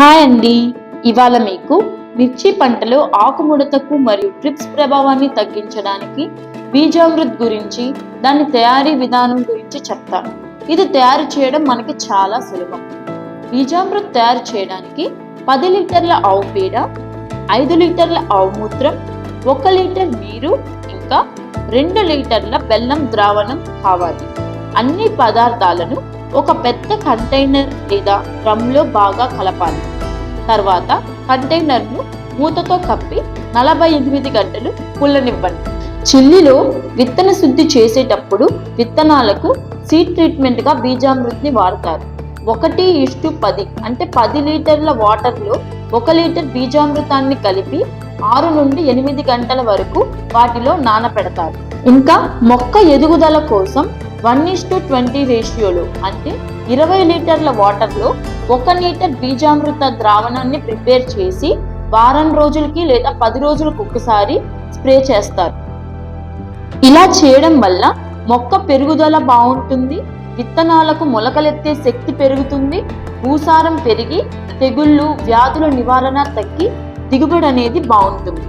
Hi అండి. ఇవాళ మీకు మిర్చి పంటలో ఆకుముడతకు మరియు ట్రిప్స్ ప్రభావాన్ని తగ్గించడానికి బీజామృత్ గురించి దాని తయారీ విధానం గురించి చెప్తాను. ఇది తయారు చేయడం మనకి చాలా సులభం. బీజామృత్ తయారు చేయడానికి పది లీటర్ల ఆవు పేడ ఐదు లీటర్ల ఆవు మూత్రం ఒక లీటర్ నీరు ఇంకా రెండు లీటర్ల బెల్లం ద్రావణం కావాలి. అన్ని పదార్థాలను ఒక పెద్ద కంటైనర్ లేదా డ్రమ్లో బాగా కలపాలి. తర్వాత కంటైనర్ను మూతతో కప్పి నలభై ఎనిమిది గంటలు పుల్లనివ్వండి చిల్లిలో విత్తన శుద్ధి చేసేటప్పుడు విత్తనాలకు సీడ్ ట్రీట్మెంట్గా బీజామృతిని వాడతారు. ఒకటి ఇష్టు పది అంటే పది లీటర్ల వాటర్లో ఒక లీటర్ బీజామృతాన్ని కలిపి ఆరు నుండి ఎనిమిది గంటల వరకు వాటిలో నానపెడతారు. ఇంకా మొక్క ఎదుగుదల కోసం వన్ ఇస్ టు ట్వంటీ రేషియోలో అంటే ఇరవై లీటర్ల వాటర్లో ఒక లీటర్ బీజామృత ద్రావణాన్ని ప్రిపేర్ చేసి వారం రోజులకి లేదా పది రోజులకు ఒకసారి స్ప్రే చేస్తారు. ఇలా చేయడం వల్ల మొక్క పెరుగుదల బాగుంటుంది విత్తనాలకు మొలకలెత్తే శక్తి పెరుగుతుంది భూసారం పెరిగి తెగుళ్ళు వ్యాధుల నివారణ తగ్గి దిగుబడి అనేది బాగుంటుంది.